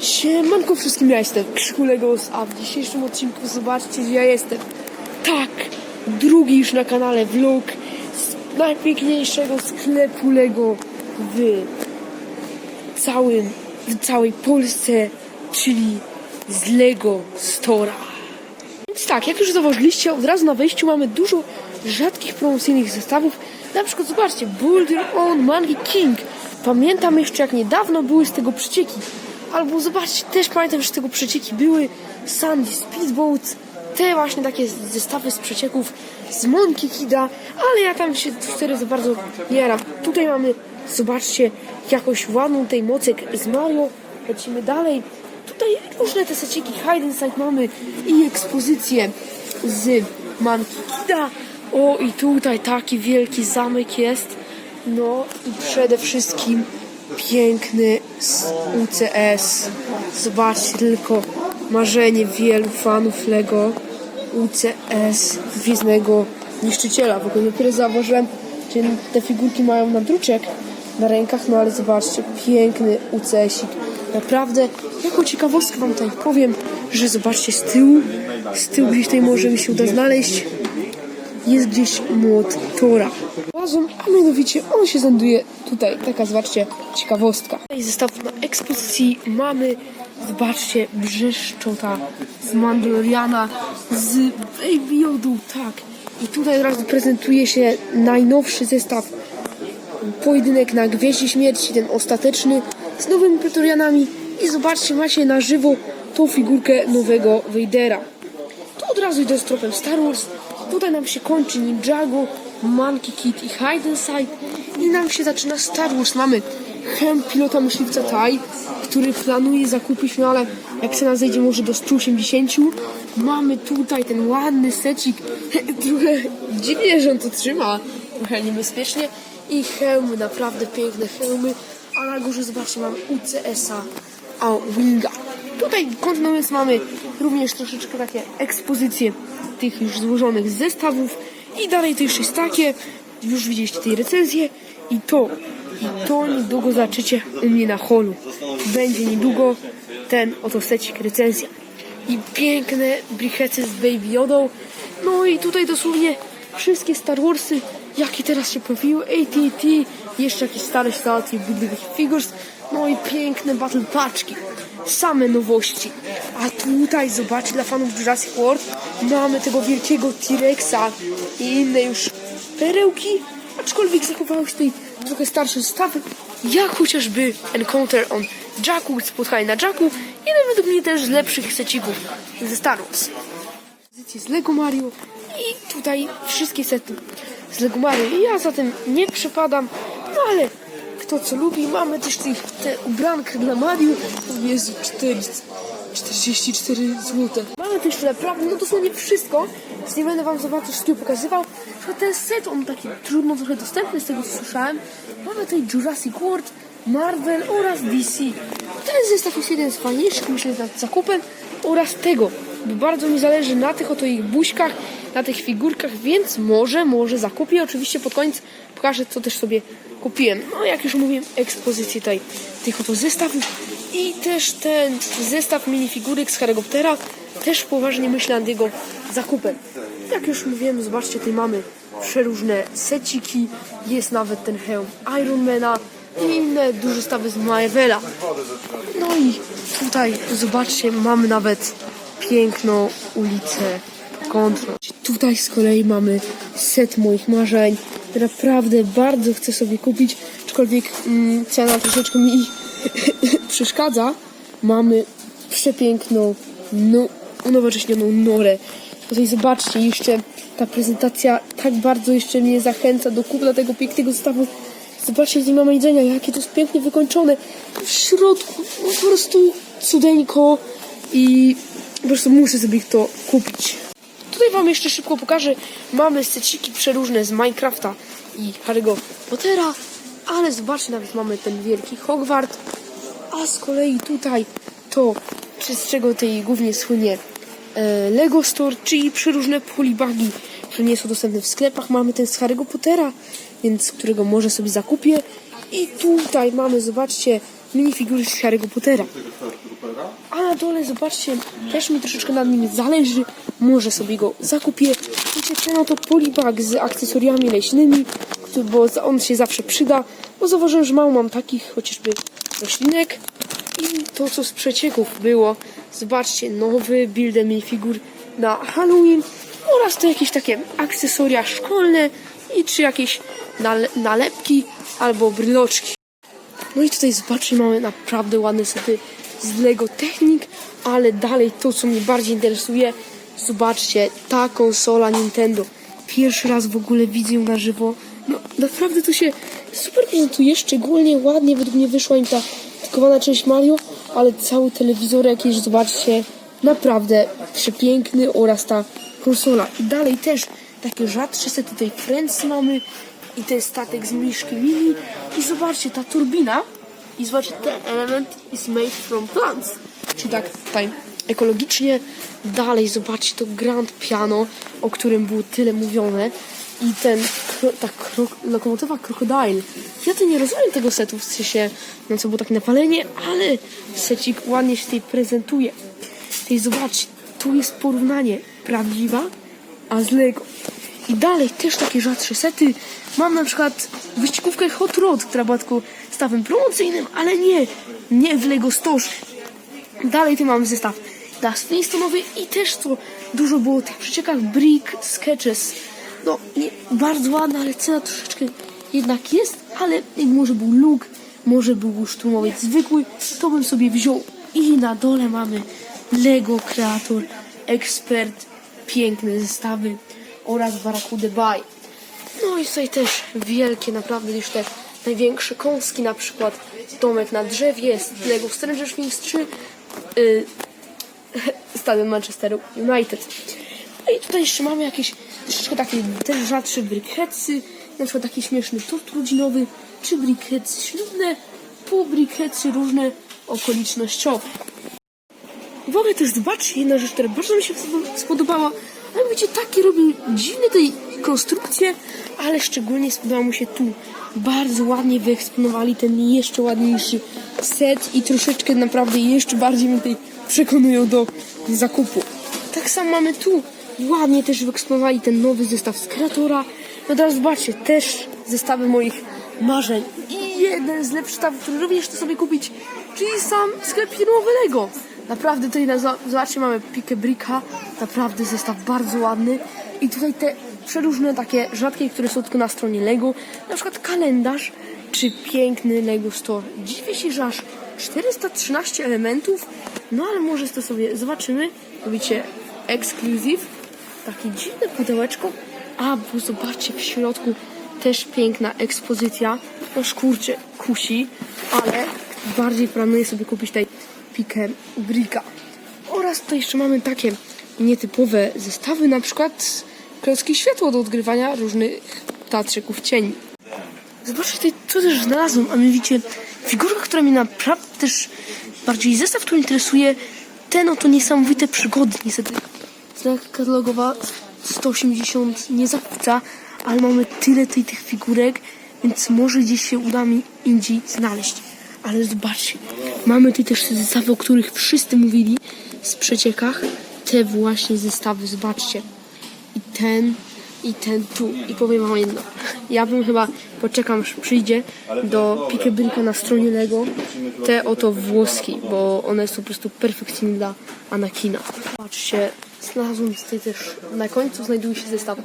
Siemanko wszystkim, ja jestem Krzyku Legos, a w dzisiejszym odcinku zobaczcie, gdzie ja jestem. Tak, drugi już na kanale vlog z najpiękniejszego sklepu Lego w całym, w całej Polsce, czyli z Lego Stora. Więc tak, jak już zauważyliście, od razu na wejściu mamy dużo rzadkich promocyjnych zestawów. Na przykład zobaczcie, Boulder On Monkey King. Pamiętam jeszcze jak niedawno były z tego przecieki. Albo zobaczcie, też pamiętam, że z tego przecieki były Sandy Speedboats. Te właśnie takie zestawy z przecieków z Monkey Kida, ale ja tam się wtedy za bardzo nie jaram. Tutaj mamy, zobaczcie, jakąś ładną tej mocek z Mario. Lecimy dalej. Tutaj różne te seciki Hide and Seek mamy i ekspozycje z Monkey Kida. O i tutaj taki wielki zamek jest. No i przede wszystkim piękny UCS. Zobaczcie tylko marzenie wielu fanów Lego UCS Gwiezdnego Niszczyciela. W ogóle dopiero zauważyłem, że te figurki mają nadruczek na rękach, no ale zobaczcie, piękny UCS-ik. Naprawdę, jako ciekawostkę wam tutaj powiem, że zobaczcie z tyłu, z tyłu gdzieś tutaj może mi się uda znaleźć, jest gdzieś młot Tora. A mianowicie on się znajduje tutaj, taka zobaczcie, ciekawostka. Tutaj zestaw na ekspozycji mamy, zobaczcie, brzeszczota z Mandaloriana, z Baby Yodu, tak. I tutaj od razu prezentuje się najnowszy zestaw pojedynek na Gwieździe Śmierci, ten ostateczny, z nowymi Pretorianami i zobaczcie, macie na żywo tą figurkę nowego Vadera. To od razu idę z tropem Star Wars. Tutaj nam się kończy Ninjago, Monkey Kid i Hide Seek i nam się zaczyna Star Wars. Mamy hem pilota myśliwca Tai, który planuje zakupić, no ale jak cena zejdzie może do 180. Mamy tutaj ten ładny secik, trochę dziwnie, że on to trzyma, trochę niebezpiecznie i hełmy, naprawdę piękne hełmy, a na górze zobaczcie mamy UCS-a, a Winga. Tutaj kontynuując mamy również troszeczkę takie ekspozycje tych już złożonych zestawów i dalej to już jest takie, już widzieliście tej recenzję i to, i to niedługo zobaczycie u mnie na holu. Będzie niedługo ten oto secik recenzja. I piękne brichety z Baby Yodą. No i tutaj dosłownie wszystkie Star Warsy, jakie teraz się pojawiły, AT&T, jeszcze jakieś stare stacje, budynki figures, no i piękne battle paczki. Same nowości. A tutaj, zobaczcie, dla fanów Jurassic World mamy tego wielkiego T-Rexa i inne już perełki, aczkolwiek zachowały się tutaj trochę starsze zestawy, jak chociażby Encounter on Jacku, spotkanie na Jacku, jeden według mnie też z lepszych secików ze Star Wars pozycję z Lego Mario i tutaj wszystkie sety z Lego Mario. Ja zatem nie przepadam, no ale kto co lubi, mamy też tych, te ubranka dla Jezu, 4, 44 zł. Mamy też naprawdę, no dosłownie wszystko, więc nie będę wam za bardzo wszystkiego pokazywał. Że ten set, on taki trudno trochę dostępny z tego co słyszałem. Mamy tutaj Jurassic World, Marvel oraz DC. Ten zestaw jest jeden z fajniejszych, myślę, nad zakupem oraz tego, bo bardzo mi zależy na tych oto ich buźkach, na tych figurkach, więc może, może zakupię. Oczywiście pod koniec pokażę, co też sobie kupiłem. No, jak już mówiłem, ekspozycję tutaj tych oto zestawów i też ten zestaw minifigurek z Harry'ego. Też poważnie myślę nad jego zakupem. Jak już mówiłem, zobaczcie, tutaj mamy przeróżne seciki, jest nawet ten hełm Ironmana i inne duże stawy z Marvela. No i tutaj zobaczcie, mamy nawet piękną ulicę Kontro. Tutaj z kolei mamy set moich marzeń. Naprawdę bardzo chcę sobie kupić, aczkolwiek mm, cena troszeczkę mi przeszkadza. Mamy przepiękną, no, unowocześnioną norę. Tutaj zobaczcie, jeszcze ta prezentacja tak bardzo jeszcze mnie zachęca do kupna tego pięknego zestawu. Zobaczcie, gdzie mamy jedzenia, jakie to jest pięknie wykończone. W środku po prostu cudeńko i po prostu muszę sobie to kupić. Tutaj wam jeszcze szybko pokażę. Mamy seciki przeróżne z Minecrafta i Harry'ego Pottera, ale zobaczcie, nawet mamy ten wielki Hogwart, a z kolei tutaj to, z czego tej głównie słynie e, Lego Store, czyli przeróżne polibagi, które nie są dostępne w sklepach. Mamy ten z Harry'ego Pottera, więc którego może sobie zakupię. I tutaj mamy, zobaczcie, minifigury z Harry'ego Pottera. A na dole, zobaczcie, też mi troszeczkę nad nim zależy. Może sobie go zakupię. Wiecie, ten oto polibag z akcesoriami leśnymi, bo on się zawsze przyda. Bo zauważyłem, że mało mam takich chociażby roślinek. I to, co z przecieków było. Zobaczcie, nowy build minifigur na Halloween. Oraz to jakieś takie akcesoria szkolne i czy jakieś nale- nalepki albo bryloczki. No i tutaj zobaczcie, mamy naprawdę ładne sety z Lego Technik, ale dalej to, co mnie bardziej interesuje, zobaczcie, ta konsola Nintendo. Pierwszy raz w ogóle widzę ją na żywo. No naprawdę to się super prezentuje, szczególnie ładnie według mnie wyszła im ta dedykowana część Mario, ale cały telewizor jakiś, zobaczcie, naprawdę przepiękny oraz ta konsola. I dalej też takie rzadsze sety, tutaj Friends mamy i ten statek z Miszki Mini i zobaczcie, ta turbina i zobaczcie, ten element is made from plants. Czyli tak tutaj ekologicznie. Dalej zobaczcie to Grand Piano, o którym było tyle mówione. I ten, ta kro, lokomotywa Crocodile. Ja to nie rozumiem tego setu, w sensie, no co było tak napalenie, ale secik ładnie się tutaj prezentuje. Tutaj zobaczcie, tu jest porównanie prawdziwa, a z Lego. I dalej też takie rzadsze sety. Mam na przykład wyścigówkę Hot Rod, która była tylko stawem promocyjnym, ale nie, nie w Lego Store. Dalej tu mam zestaw Dust Flintstonowy i też co dużo było tych przeciekach Brick Sketches. No, nie, bardzo ładna, ale cena troszeczkę jednak jest, ale może był Luke, może był szturmowiec zwykły, to bym sobie wziął. I na dole mamy Lego Creator Expert, piękne zestawy oraz Barracuda Buy. No i tutaj też wielkie, naprawdę już te największe kąski, na przykład domek na drzewie, z Lego Stranger Things 3, y, stadion Manchesteru United. No i tutaj jeszcze mamy jakieś troszeczkę takie też rzadsze brickheadsy, na przykład taki śmieszny tort rodzinowy, czy brickheadsy ślubne, pół brickheadsy różne okolicznościowe. W ogóle też zobaczcie, jedna rzecz, która bardzo mi się spodobała. Ale wiecie, takie robią dziwne tej konstrukcje, ale szczególnie spodobało mi się tu. Bardzo ładnie wyeksponowali ten jeszcze ładniejszy set i troszeczkę naprawdę jeszcze bardziej mnie tutaj przekonują do zakupu. Tak samo mamy tu. Ładnie też wyeksponowali ten nowy zestaw z kreatora. No teraz zobaczcie, też zestawy moich marzeń. I jeden z lepszych zestawów, który również chcę sobie kupić, czyli sam sklep firmowy Lego. Naprawdę tutaj na, zobaczcie mamy pikę brika, naprawdę zestaw bardzo ładny i tutaj te przeróżne takie rzadkie, które są tylko na stronie Lego, na przykład kalendarz czy piękny Lego Store. Dziwię się, że aż 413 elementów, no ale może to sobie zobaczymy. Widzicie, exclusive, takie dziwne pudełeczko, a bo zobaczcie w środku też piękna ekspozycja, no kurczę, kusi, ale bardziej planuję sobie kupić tutaj pikę brika. Oraz tutaj jeszcze mamy takie nietypowe zestawy, na przykład klocki światła do odgrywania różnych teatrzyków cieni. Zobaczcie tutaj, co też znalazłem, a mianowicie figurka, która mnie naprawdę też bardziej zestaw, który interesuje, ten oto niesamowite przygody. Niestety katalogowa 180 nie zachwyca, ale mamy tyle tej, tych figurek, więc może gdzieś się uda mi indziej znaleźć. Ale zobaczcie, mamy tutaj też te zestawy, o których wszyscy mówili z przeciekach. Te właśnie zestawy, zobaczcie. I ten, i ten tu. I powiem wam jedno. Ja bym chyba poczekam, aż przyjdzie do Pikebrinka na stronie Lego te oto włoski, bo one są po prostu perfekcyjne dla Anakina. Patrzcie, znalazłem tutaj też, na końcu znajduje się zestaw,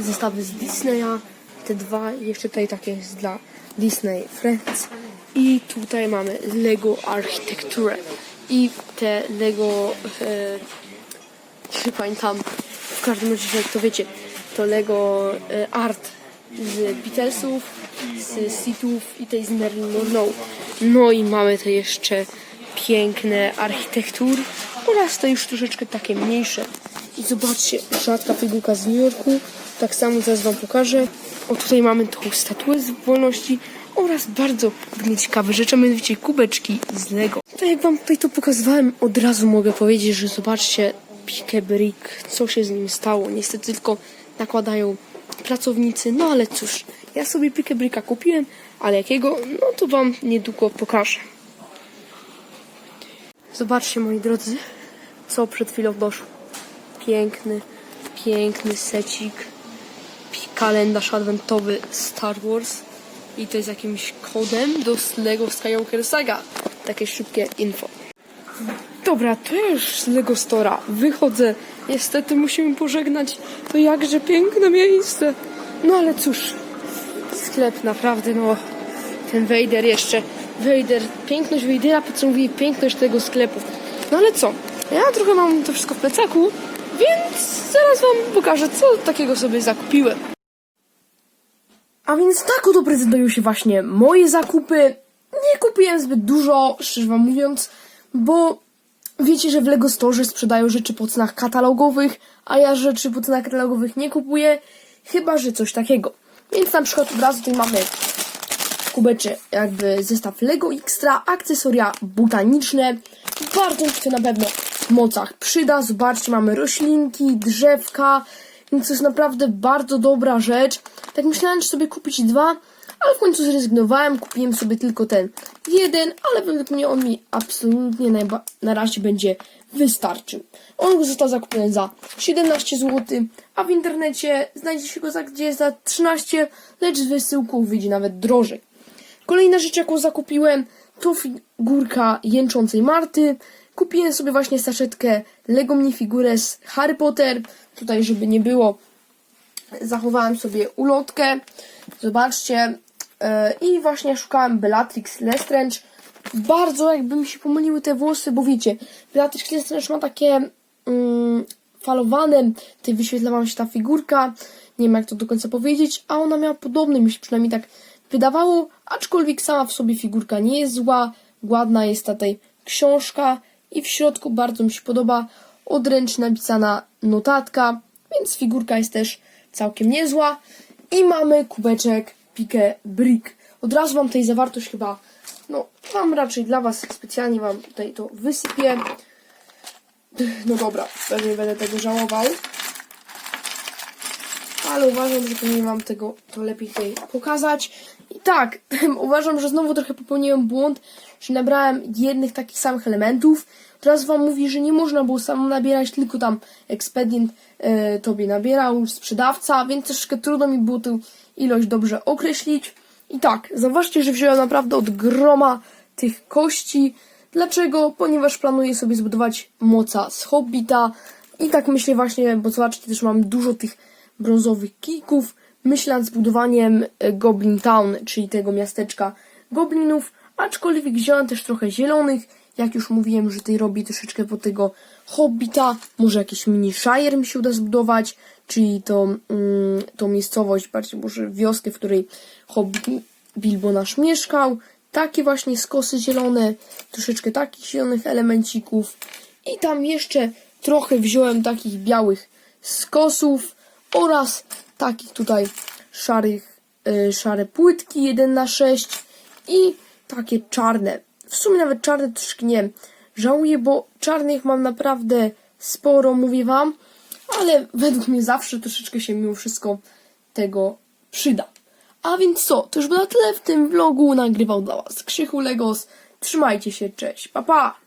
zestawy z Disneya, te dwa, jeszcze tutaj takie jest dla Disney Friends i tutaj mamy Lego Architekturę i te Lego e, nie pamiętam w każdym razie jak to wiecie to Lego e, Art z Beatlesów z Seatów i tej z Marilyn Monroe no i mamy te jeszcze piękne architektury. Oraz te już troszeczkę takie mniejsze. I zobaczcie, rzadka figurka z New Yorku. Tak samo zaraz wam pokażę. O tutaj mamy tą statuę z wolności oraz bardzo ciekawe rzeczy, mianowicie kubeczki z Lego. Tak jak wam tutaj to pokazywałem, od razu mogę powiedzieć, że zobaczcie Pique Brick, co się z nim stało. Niestety tylko nakładają pracownicy, no ale cóż, ja sobie Pique Bricka kupiłem, ale jakiego, no to wam niedługo pokażę. Zobaczcie, moi drodzy, co przed chwilą doszło. Piękny, piękny secik. Kalendarz adwentowy Star Wars. I to jest jakimś kodem do Lego Skywalker Saga. Takie szybkie info. Dobra, to już z Lego Stora wychodzę. Niestety musimy pożegnać to jakże piękne miejsce. No ale cóż, sklep naprawdę, no ten Vader jeszcze. Vader, piękność Vadera podsumowuje piękność tego sklepu. No ale co? Ja trochę mam to wszystko w plecaku, więc zaraz wam pokażę, co takiego sobie zakupiłem. A więc tak oto prezentują się właśnie moje zakupy. Nie kupiłem zbyt dużo, szczerze wam mówiąc, bo wiecie, że w Lego Store sprzedają rzeczy po cenach katalogowych, a ja rzeczy po cenach katalogowych nie kupuję, chyba że coś takiego. Więc na przykład od razu tutaj mamy kubecze, jakby zestaw Lego Extra, akcesoria botaniczne. Bardzo się na pewno w mocach przyda. Zobaczcie, mamy roślinki, drzewka, więc to jest naprawdę bardzo dobra rzecz. Tak myślałem, czy sobie kupić dwa, ale w końcu zrezygnowałem, kupiłem sobie tylko ten jeden, ale według mnie on mi absolutnie na razie będzie wystarczył. On został zakupiony za 17 zł, a w internecie znajdzie się go za gdzieś za 13, lecz z wysyłką wyjdzie nawet drożej. Kolejna rzecz, jaką zakupiłem, to figurka jęczącej Marty. Kupiłem sobie właśnie saszetkę Lego minifigurę z Harry Potter. Tutaj, żeby nie było, zachowałem sobie ulotkę. Zobaczcie. E, I właśnie szukałem Bellatrix Lestrange. Bardzo jakby mi się pomyliły te włosy, bo wiecie, Bellatrix Lestrange ma takie mm, falowane, tutaj wyświetla wam się ta figurka, nie wiem jak to do końca powiedzieć, a ona miała podobny, mi się przynajmniej tak wydawało, aczkolwiek sama w sobie figurka nie jest zła, ładna jest ta tej książka i w środku bardzo mi się podoba odręcznie napisana notatka, więc figurka jest też całkiem niezła. I mamy kubeczek Pique Brick. Od razu wam tej zawartość chyba, no, wam raczej dla was specjalnie wam tutaj to wysypię. No dobra, pewnie będę tego żałował. Ale uważam, że powinien wam tego to lepiej tutaj pokazać. I tak, uważam, że znowu trochę popełniłem błąd, że nabrałem jednych takich samych elementów. Teraz wam mówi, że nie można było samo nabierać, tylko tam ekspedient e, tobie nabierał, sprzedawca, więc troszeczkę trudno mi było tę ilość dobrze określić. I tak, zauważcie, że wziąłem naprawdę od groma tych kości. Dlaczego? Ponieważ planuję sobie zbudować moca z Hobbita. I tak myślę właśnie, bo zobaczcie, też mam dużo tych brązowych kików. Myślę nad zbudowaniem e, Goblin Town, czyli tego miasteczka goblinów. Aczkolwiek wziąłem też trochę zielonych. Jak już mówiłem, że tutaj robię troszeczkę po tego Hobbita. Może jakiś mini Shire mi się uda zbudować. Czyli to, mm, tą miejscowość, bardziej może wioskę, w której Hobbit Bilbo nasz mieszkał. Takie właśnie skosy zielone, troszeczkę takich zielonych elemencików. I tam jeszcze trochę wziąłem takich białych skosów oraz takich tutaj szarych, y, szare płytki 1 na 6 i takie czarne. W sumie nawet czarne troszkę nie żałuję, bo czarnych mam naprawdę sporo, mówię wam, ale według mnie zawsze troszeczkę się mimo wszystko tego przyda. A więc co, to już było na tyle w tym vlogu. Nagrywał dla Was Krzychu Legos. Trzymajcie się, cześć, pa pa!